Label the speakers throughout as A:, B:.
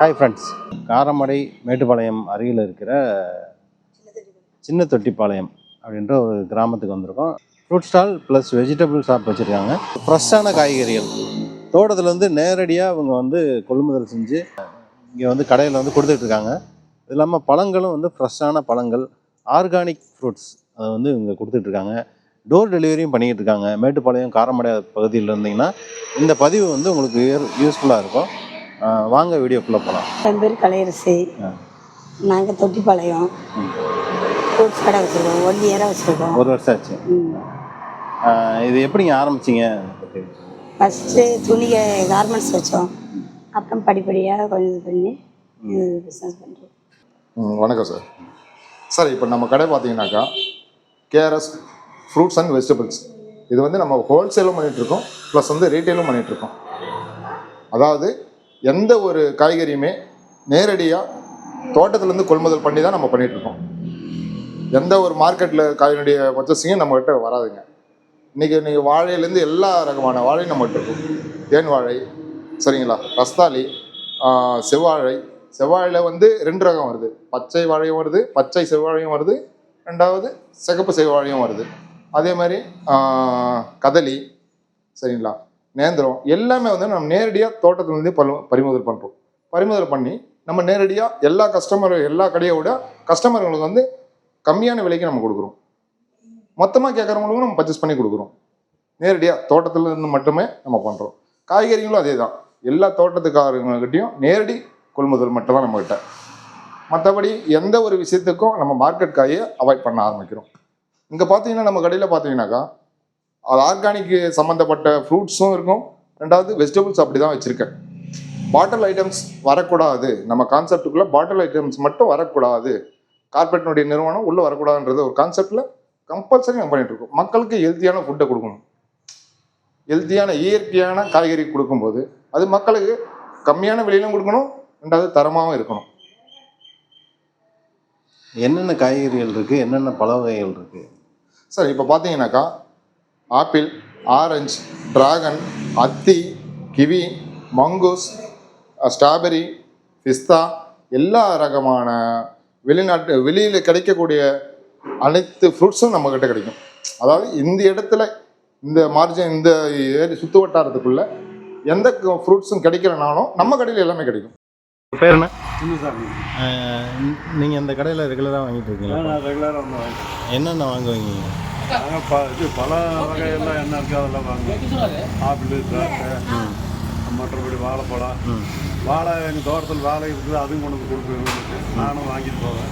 A: Hi friends Karamadai Mettupalayam அருகில் இருக்கிற சின்ன தொட்டிப்பாளையம் அப்படின்ற ஒரு கிராமத்துக்கு வந்திருக்கோம். Fruit stall plus vegetable shop வச்சுருக்காங்க. ஃப்ரெஷ்ஷான காய்கறிகள். தோட்டத்துலேருந்து நேரடியாக அவங்க வந்து கொள்முதல் செஞ்சு இங்கே வந்து கடையில் வந்து கொடுத்துட்ருக்காங்க இது இல்லாமல் பழங்களும் வந்து ஃப்ரெஷ்ஷான பழங்கள். ஆர்கானிக் ஃப்ரூட்ஸ் அதை வந்து இங்கே கொடுத்துட்ருக்காங்க டோர் டெலிவரியும் பண்ணிக்கிட்டு இருக்காங்க. மேட்டுப்பாளையம் காரமடை பகுதியில் இருந்தீங்கன்னா இந்த பதிவு வந்து உங்களுக்கு யூஸ்ஃபுல்லாக இருக்கும். வாங்க வீடியோக்குள்ளே போகலாம்
B: என் பேர் கலையரசி. நாங்கள் தொட்டிப்பாளையம். ஃப்ரூட்ஸ் கடை வச்சுருக்கோம். ஒன் இயராக வச்சுருக்கோம்.
A: ஒரு வருஷம் ஆச்சு. இது எப்படிங்க ஆரம்பிச்சிங்க?
B: ஃபஸ்ட்டு துணி கார்மெண்ட்ஸ் வச்சோம். அப்புறம் படிப்படியாக கொஞ்சம் இது பண்ணி இது பிஸ்னஸ் பண்ணுறோம்
C: ம், வணக்கம் சார். சார் இப்போ நம்ம கடை பார்த்தீங்கன்னாக்கா கேஆர்எஸ் ஃப்ரூட்ஸ் அண்ட் வெஜிடபிள்ஸ் இது வந்து நம்ம ஹோல்சேலும் பண்ணிகிட்ருக்கோம் ப்ளஸ் வந்து ரீட்டெயிலும் பண்ணிகிட்ருக்கோம் அதாவது எந்த ஒரு காய்கறியுமே நேரடியாக தோட்டத்துலேருந்து கொள்முதல் பண்ணி தான் நம்ம பண்ணிகிட்ருக்கோம் எந்த ஒரு மார்க்கெட்டில் காயினுடைய பர்ச்சேசிங்கும் நம்மகிட்ட வராதுங்க. இன்றைக்கி நீங்கள் வாழையிலேருந்து எல்லா ரகமான வாழையும் நம்மகிட்ட இருக்கும். தேன் வாழை சரிங்களா? ரஸ்தாளி செவ்வாழை. செவ்வாழையில் வந்து ரெண்டு ரகம் வருது. பச்சை வாழையும் வருது பச்சை செவ்வாழையும் வருது ரெண்டாவது சிகப்பு செவ்வாழையும் வருது. அதே மாதிரி கதலி சரிங்களா? நேந்திரம் எல்லாமே வந்து நம்ம நேரடியாக தோட்டத்துலேருந்து பல பறிமுதல் பண்ணுறோம் பறிமுதல் பண்ணி நம்ம நேரடியாக எல்லா கஸ்டமர் எல்லா கடையை விட கஸ்டமர்களுக்கு வந்து கம்மியான விலைக்கு நம்ம கொடுக்குறோம். மொத்தமாக கேட்குறவங்களுக்கும் நம்ம பர்ச்சேஸ் பண்ணி கொடுக்குறோம். நேரடியாக தோட்டத்துலேருந்து மட்டுமே நம்ம பண்ணுறோம் காய்கறிகளும் அதே தான் எல்லா தோட்டத்துக்காரங்கக்கிட்டையும் நேரடி கொள்முதல் மட்டும்தான் நம்மக்கிட்ட நம்மகிட்ட. மற்றபடி எந்த ஒரு விஷயத்துக்கும் நம்ம மார்க்கெட் காயை அவாய்ட் பண்ண ஆரம்பிக்கிறோம். இங்கே பார்த்தீங்கன்னா நம்ம கடையில் பார்த்தீங்கன்னாக்கா அது ஆர்கானிக் சம்மந்தப்பட்ட ஃப்ரூட்ஸும் இருக்கும். ரெண்டாவது வெஜிடபிள்ஸ் அப்படி தான் வச்சுருக்கேன். பாட்டில் ஐட்டம்ஸ் வரக்கூடாது. நம்ம கான்செப்டுக்குள்ளே பாட்டில் ஐட்டம்ஸ் மட்டும் வரக்கூடாது. கார்பரேட்னுடைய நிறுவனம் உள்ளே வரக்கூடாதுன்றது ஒரு கான்செப்டில் கம்பல்சரி நம்ம பண்ணிட்டு இருக்கோம். மக்களுக்கு ஹெல்த்தியான ஃபுட்டை கொடுக்கணும். ஹெல்த்தியான இயற்கையான காய்கறி கொடுக்கும்போது அது மக்களுக்கு கம்மியான விலையிலும் கொடுக்கணும். ரெண்டாவது தரமாகவும் இருக்கணும்.
A: என்னென்ன காய்கறிகள் இருக்குது என்னென்ன பழ வகைகள் இருக்குது
C: சார் இப்போ பார்த்தீங்கன்னாக்கா ஆப்பிள் ஆரஞ்சு டிராகன் அத்தி கிவி மங்கூஸ் ஸ்ட்ராபெரி பிஸ்தா எல்லா ரகமான வெளிநாட்டு வெளியில் கிடைக்கக்கூடிய அனைத்து ஃப்ரூட்ஸும் நம்மக்கிட்ட கிடைக்கும். அதாவது இந்த இடத்துல இந்த மார்ஜின் இந்த ஏரி சுற்று வட்டாரத்துக்குள்ள எந்த ஃப்ரூட்ஸும் கிடைக்கிறனாலும் நம்ம கடையில் எல்லாமே கிடைக்கும்.
A: பேர் என்ன? நீங்கள் இந்த கடையில் ரெகுலராக வாங்கிட்டு இருக்கீங்களா?
D: நான் ரெகுலராக
A: என்னென்ன வாங்குவீங்க?
D: நாங்கள் ப இது பல வகையெல்லாம் என்ன இருக்கோ அதெல்லாம் வாங்குவோம் ஆப்பிள் திராட்சை மற்றபடி வாழைப்பழம் வாழை எங்கள் தோட்டத்தில் வாழை இருக்குது அதுவும் கொண்டு வந்து கொடுக்குறேன் நானும் வாங்கிட்டு போவேன்.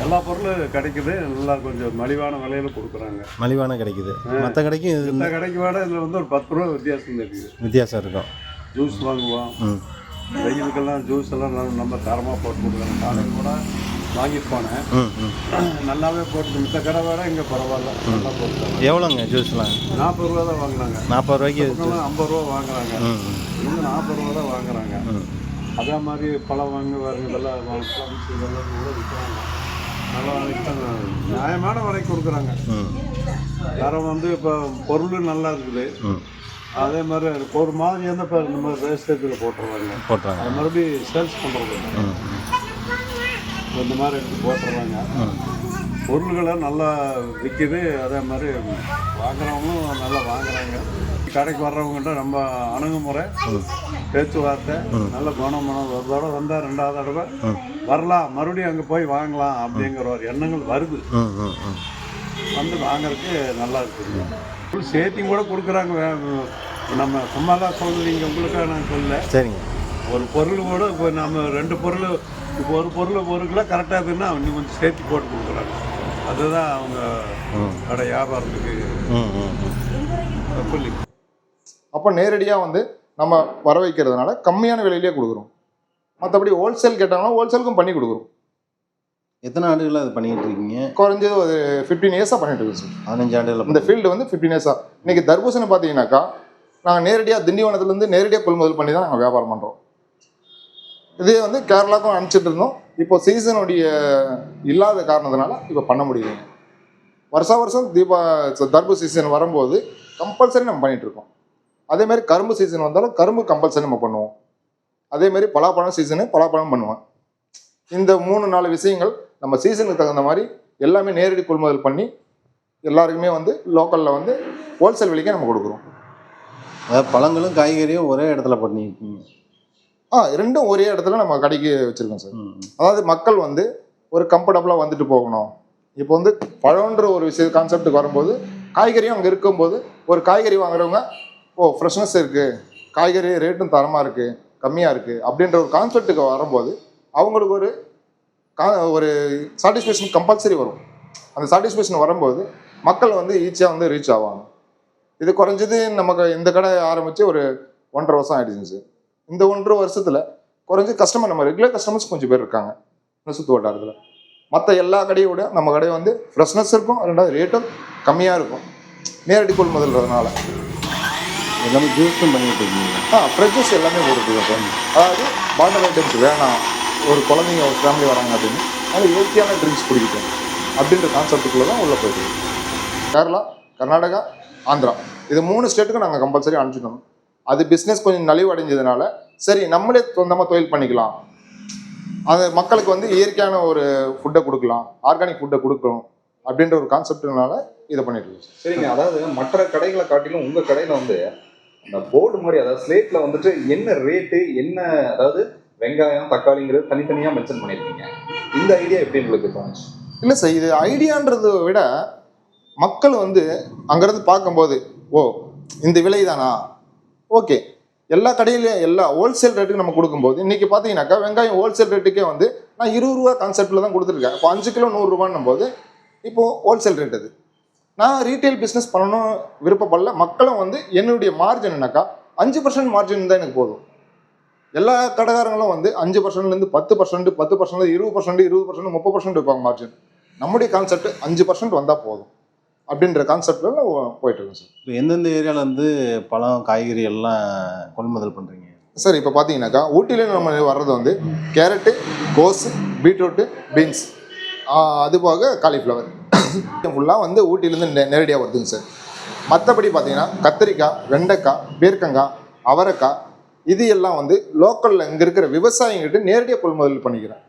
D: எல்லா பொருளும் கிடைக்குது. நல்லா கொஞ்சம் மலிவான விலையில கொடுக்குறாங்க.
A: மலிவான கிடைக்குது. மற்ற கடைக்கும்
D: இந்த கடைக்கு விட இதில் வந்து ஒரு பத்து ரூபா வித்தியாசம் இருக்குது
A: வித்தியாசம் இருக்கும்.
D: ஜூஸ் வாங்குவோம். வெயிலுக்கெல்லாம் ஜூஸ் எல்லாம் நம்ம- நம்ம தரமாக போட்டு கொடுக்குறாங்க. காலையில் கூட வாங்கிட்டு போனேன் நல்லாவே போட்டு மித்த கடை விட இங்கே பரவாயில்ல. நல்லா போட்டு
A: எவ்வளோங்க ஜூஸ்லாம்?
D: நாற்பது ரூபா தான் வாங்கினாங்க.
A: நாற்பது ரூபாய்க்கு
D: ஐம்பது ரூபா வாங்குறாங்க. இவங்க நாற்பது ரூபா தான் வாங்குறாங்க. அதே மாதிரி பழம் வாங்க வரங்க இதெல்லாம் இதெல்லாம் கூட விற்கிறாங்க. நல்லா விற்றாங்க நியாயமான விலைக்கு கொடுக்குறாங்க. தரம் வந்து இப்போ பொருள் நல்லா இருக்குது. அதே மாதிரி ஒரு மாதிரி இப்போ இந்த மாதிரி வேஸ்டேஜில் போட்டுருவாங்க
A: போட்டுறாங்க.
D: மறுபடியும் சேல்ஸ் பண்ணுறது இந்த மாதிரி எடுத்து போட்டுருவாங்க
A: ம்
D: பொருள்களை நல்லா விற்கிது அதே மாதிரி வாங்குறவங்களும் நல்லா வாங்குறாங்க. கடைக்கு வர்றவங்ககிட்ட நம்ம அணுகுமுறை பேச்சுவார்த்தை நல்ல குணமனம். ஒரு தடவை வந்தால் ரெண்டாவது தடவை. வரலாம். மறுபடியும் அங்கே போய் வாங்கலாம் அப்படிங்கிற ஒரு எண்ணங்கள் வருது. வந்து வாங்குறதுக்கு நல்லா இருக்குது. சேர்த்தியும் கூட கொடுக்குறாங்க. நம்ம சும்மாலாம் சொல்லுவீங்க உங்களுக்காக நான் சொல்ல
A: சரிங்க.
D: ஒரு பொருள் கூட இப்போ நம்ம ரெண்டு பொருள் இப்போ ஒரு பொருள் ஒரு கிலோ கரெக்டாக இருக்குன்னா இன்னும் கொஞ்சம் சேர்த்து போட்டு கொடுக்குறாங்க. அதுதான் அவங்க கடை வியாபாரத்துக்கு
A: ம் ம் ம்
D: புள்ளி
C: அப்போ நேரடியாக வந்து நம்ம வர வைக்கிறதுனால கம்மியான விலையிலேயே கொடுக்குறோம். மற்றபடி ஹோல்சேல் கேட்டாங்கன்னா ஹோல்சேலுக்கும் பண்ணி கொடுக்குறோம்.
A: எத்தனை ஆண்டுகளாக இது பண்ணிக்கிட்டு இருக்கீங்க?
C: குறைஞ்சது ஒரு ஃபிஃப்டீன் இயர்ஸாக பண்ணிட்டு இருக்கோம் சார்.
A: பதினஞ்சு ஆண்டுகள்
C: இந்த ஃபீல்டு வந்து ஃபிஃப்டீன் இயர்ஸாக இன்னைக்கு தர்பூசணி பார்த்தீங்கன்னாக்கா நாங்கள் நேரடியாக திண்டிவனத்துலேருந்து நேரடியாக கொள்முதல் பண்ணி தான் நாங்கள் வியாபாரம் பண்ணுறோம் இதே வந்து கேரளாவுக்கும் அனுப்பிச்சிட்டு இருந்தோம். இப்போ சீசனுடைய இல்லாத காரணத்தினால இப்போ பண்ண முடியலைங்க வருஷா வருஷம் தீபா தர்பு சீசன் வரும்போது கம்பல்சரி நம்ம பண்ணிட்டு இருக்கோம். அதே மாதிரி கரும்பு சீசன் வந்தாலும் கரும்பு கம்பல்சரி நம்ம பண்ணுவோம். அதே மாதிரி பலாப்பழம் சீசனு பலாப்பழம் பண்ணுவேன் இந்த மூணு நாலு விஷயங்கள் நம்ம சீசனுக்கு தகுந்த மாதிரி எல்லாமே நேரடி கொள்முதல் பண்ணி எல்லாருக்குமே வந்து லோக்கலில் வந்து ஹோல்சேல் விலைக்கே நம்ம கொடுக்குறோம்.
A: அதாவது பழங்களும் காய்கறியும் ஒரே இடத்துல பண்ணியிருக்கீங்க
C: ஆ ரெண்டும் ஒரே இடத்துல நம்ம கடைக்கு வச்சுருக்கோம் சார். அதாவது மக்கள் வந்து ஒரு கம்ஃபர்டபுளாக வந்துட்டு போகணும். இப்போ வந்து பழம்ன்ற ஒரு விஷய கான்செப்ட்டுக்கு வரும்போது காய்கறியும் அங்கே இருக்கும்போது ஒரு காய்கறி வாங்குறவங்க ஓ ஃப்ரெஷ்னஸ் இருக்குது காய்கறி ரேட்டும் தரமாக இருக்குது கம்மியாக இருக்குது அப்படின்ற ஒரு கான்செப்ட்டுக்கு வரும்போது அவங்களுக்கு ஒரு கா ஒரு சாட்டிஸ்ஃபேக்ஷன் கம்பல்சரி வரும். அந்த சாட்டிஸ்ஃபேக்ஷன் வரும்போது மக்கள் வந்து ஈஸியாக வந்து ரீச் ஆவாங்க. இது குறைஞ்சது நமக்கு இந்த கடை ஆரம்பித்து ஒரு ஒன்றரை வருஷம் சார். இந்த ஒன்றரை வருஷத்தில் குறைஞ்ச கஸ்டமர் நம்ம ரெகுலர் கஸ்டமர்ஸ் கொஞ்சம் பேர் இருக்காங்க. இந்த சுற்று வட்டாரத்தில். மற்ற எல்லா கடையை விட நம்ம கடை வந்து ஃப்ரெஷ்னஸ் இருக்கும் ரெண்டாவது ரேட்டும் கம்மியாக இருக்கும். நேரடி கொள்முதல்றதுனால.
A: எல்லாமே ஜூஸும் பண்ணிட்டு இருக்கீங்க.
C: ஆ ஃப்ரெஷ்ஷஸ் எல்லாமே கொடுக்குது சார் அதாவது பாட்டில் ஐட்டம்ஸ் வேணாம். ஒரு குழந்தைங்க ஒரு ஃபேமிலி வராங்க அப்படின்னு அது ஹெல்த்தியான ட்ரிங்க்ஸ் குடிக்கட்டும். அப்படின்ற கான்செப்ட்டுக்குள்ளே தான் உள்ளே போயிடுது கேரளா கர்நாடகா ஆந்திரா. இது மூணு ஸ்டேட்டுக்கும் நாங்கள் கம்பல்சரி அனுப்பிச்சிட்டோம் அது பிஸ்னஸ் கொஞ்சம் நலிவடைஞ்சதுனால சரி நம்மளே சொந்தமாக தொழில் பண்ணிக்கலாம். அது மக்களுக்கு வந்து இயற்கையான ஒரு ஃபுட்டை கொடுக்கலாம் ஆர்கானிக் ஃபுட்டை கொடுக்கணும் அப்படின்ற ஒரு கான்செப்ட்னால இதை பண்ணிட்டு இருக்கோம்.
E: சரிங்க. அதாவது மற்ற கடைகளை காட்டிலும் உங்க கடையில வந்து அந்த போர்டு மாதிரி அதாவது ஸ்லேட்ல வந்துட்டு என்ன ரேட்டு என்ன அதாவது வெங்காயம் தக்காளிங்கிறது தனித்தனியா மென்ஷன் பண்ணிருக்கீங்க. இந்த ஐடியா எப்படி உங்களுக்கு தோணுச்சு?
C: இல்லை சார் இது ஐடியான்றதை விட மக்கள் வந்து அங்கேருந்து பார்க்கும்போது ஓ இந்த விலை தானா ஓகே. எல்லா கடையிலையும் எல்லா ஹோல்சேல் ரேட்டுக்கு நம்ம கொடுக்கும்போது இன்றைக்கி பார்த்தீங்கன்னாக்கா வெங்காயம் ஹோல்சேல் ரேட்டுக்கே வந்து நான் இருபது ரூபா கான்செப்டில் தான் கொடுத்துருக்கேன். இப்போ அஞ்சு கிலோ நூறுரூவான்னும் போது இப்போது ஹோல்சேல் ரேட் அது. நான் ரீட்டைல் பிஸ்னஸ் பண்ணணும் விருப்பப்படல. மக்களும் வந்து என்னுடைய மார்ஜின் என்னக்கா அஞ்சு பர்சன்ட் மார்ஜின் தான் எனக்கு போதும். எல்லா கடைக்காரங்களும் வந்து அஞ்சு பர்சன்ட்லேருந்து பத்து பர்சன்ட் பத்து பர்சன்ட் இருபது பர்சன்ட் இருபது பர்சன்ட் முப்பது பர்சன்ட் வைப்பாங்க மார்ஜின் நம்முடைய கான்செப்ட் அஞ்சு பர்சன்ட் வந்தால் போதும். அப்படின்ற கான்செப்டில் போயிட்டு இருக்கோம் சார்.
A: இப்போ எந்தெந்த ஏரியாவில் வந்து பழம் காய்கறி எல்லாம் கொள்முதல் பண்ணுறீங்க
C: சார் இப்போ பார்த்தீங்கன்னாக்கா ஊட்டியில் நம்ம வர்றது வந்து கேரட்டு கோஸு பீட்ரூட்டு பீன்ஸ். அது போக காலிஃப்ளவர். ஃபுல்லாக வந்து ஊட்டிலேருந்து நெ நேரடியாக வருதுங்க சார். மற்றபடி பார்த்தீங்கன்னா கத்திரிக்காய் வெண்டைக்காய் பீர்க்கங்காய் அவரைக்காய் இது எல்லாம் வந்து லோக்கலில் இங்கே இருக்கிற விவசாயிங்கிட்ட நேரடியாக கொள்முதல் பண்ணிக்கிறேன்.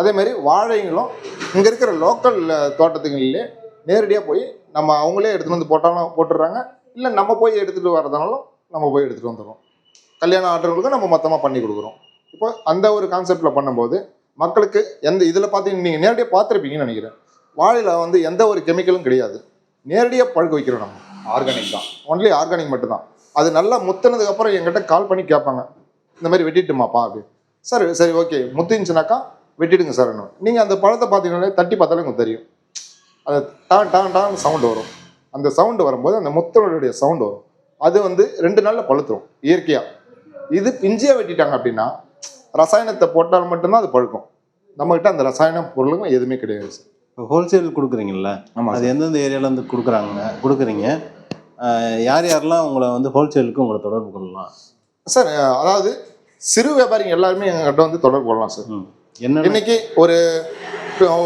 C: அதே மாதிரி வாழைங்களும் இங்கே இருக்கிற லோக்கல் தோட்டத்துங்களிலே நேரடியாக போய் நம்ம அவங்களே எடுத்துகிட்டு வந்து போட்டாலும் போட்டுடுறாங்க. இல்லை நம்ம போய் எடுத்துகிட்டு வரதுனாலும் நம்ம போய் எடுத்துகிட்டு வந்துடுறோம். கல்யாண ஆர்டர்களுக்கு நம்ம மொத்தமாக பண்ணி கொடுக்குறோம். இப்போ அந்த ஒரு கான்செப்டில் பண்ணும்போது மக்களுக்கு எந்த இதில் பார்த்தீங்கன்னா நீங்கள் நேரடியாக பார்த்துருப்பீங்கன்னு நினைக்கிறேன். வாழையில் வந்து எந்த ஒரு கெமிக்கலும் கிடையாது. நேரடியாக பழுக்க வைக்கிறோம் நம்ம.
E: ஆர்கானிக் தான்.
C: ஒன்லி ஆர்கானிக் மட்டும்தான். அது நல்லா முத்தினதுக்கப்புறம் எங்கிட்ட என்கிட்ட கால் பண்ணி கேட்பாங்க. இந்த மாதிரி வெட்டிட்டுமாப்பா அப்படி. சார் சரி ஓகே முத்திருந்துச்சுனாக்கா வெட்டிடுங்க சார் நீங்கள் அந்த பழத்தை பார்த்தீங்கன்னா தட்டி பார்த்தாலே உங்களுக்கு தெரியும். அது டான் டான் டான் சவுண்டு வரும். அந்த சவுண்டு வரும்போது அந்த முத்தனுடைய சவுண்டு வரும். அது வந்து ரெண்டு நாளில் பழுத்துரும் இயற்கையாக இது பிஞ்சியாக வெட்டிட்டாங்க அப்படின்னா ரசாயனத்தை போட்டால் மட்டும்தான் அது பழுக்கும். நம்மகிட்ட அந்த ரசாயன பொருளுங்க எதுவுமே கிடையாது சார்
A: இப்போ ஹோல்சேல் கொடுக்குறீங்கல்ல
C: ஆமாம்
A: அது எந்தெந்த ஏரியாவில் வந்து கொடுக்குறாங்க கொடுக்குறீங்க? யார் யாரெல்லாம் உங்களை வந்து ஹோல்சேலுக்கு உங்களை தொடர்பு கொள்ளலாம்?
C: சார் அதாவது சிறு வியாபாரிங்க எல்லாருமே எங்ககிட்ட வந்து தொடர்பு கொள்ளலாம் சார்
A: என்ன
C: இன்னைக்கு ஒரு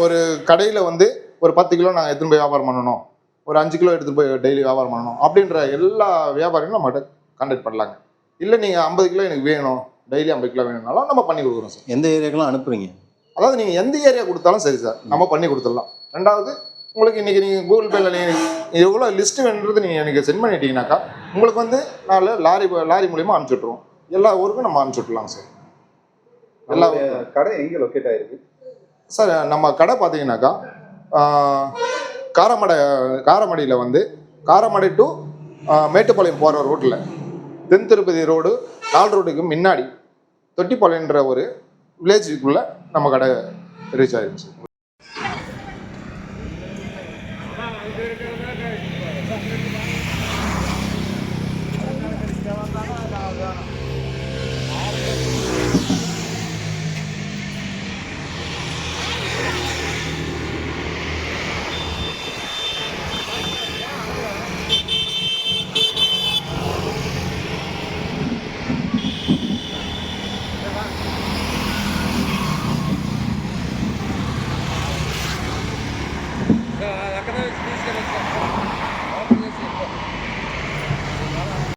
C: ஒரு கடையில் வந்து ஒரு பத்து கிலோ நான் எடுத்துன்னு போய் வியாபாரம் பண்ணணும். ஒரு அஞ்சு கிலோ எடுத்துட்டு போய் டெய்லி வியாபாரம் பண்ணணும். அப்படின்ற எல்லா வியாபாரிகளும் நம்மகிட்ட கான்டாக்ட் பண்ணலாங்க இல்லை நீங்கள் ஐம்பது கிலோ எனக்கு வேணும். டெய்லி ஐம்பது கிலோ வேணும்னாலும் நம்ம பண்ணி கொடுக்குறோம் சார்.
A: எந்த ஏரியாக்கெல்லாம் அனுப்புறீங்க
C: அதாவது நீங்கள் எந்த ஏரியா கொடுத்தாலும் சரி சார். நம்ம பண்ணி கொடுத்துடலாம். ரெண்டாவது உங்களுக்கு இன்றைக்கி நீங்கள் கூகுள் பேல நீங்கள் எவ்வளோ லிஸ்ட்டு வேணுன்றது நீங்கள் எனக்கு சென்ட் பண்ணிட்டீங்கன்னாக்கா உங்களுக்கு வந்து நாலு லாரி லாரி மூலியமாக அனுப்பிச்சுட்ருவோம் எல்லா ஊருக்கும் நம்ம அனுப்பிச்சுட்லாம் சார். எல்லா
E: கடை எங்க லொக்கேட் ஆயிருக்கு?
C: சார் நம்ம கடை பார்த்தீங்கன்னாக்கா காரமடை காரமடையில் வந்து காரமடை டு மேட்டுப்பாளையம் போகிற ரோட்டில் தென் திருப்பதி ரோடு நாலு ரோடுக்கு முன்னாடி தொட்டிப்பாளையன்ற ஒரு வில்லேஜுக்குள்ளே நம்ம கடை ரீச் ஆயிடுச்சு Thank you.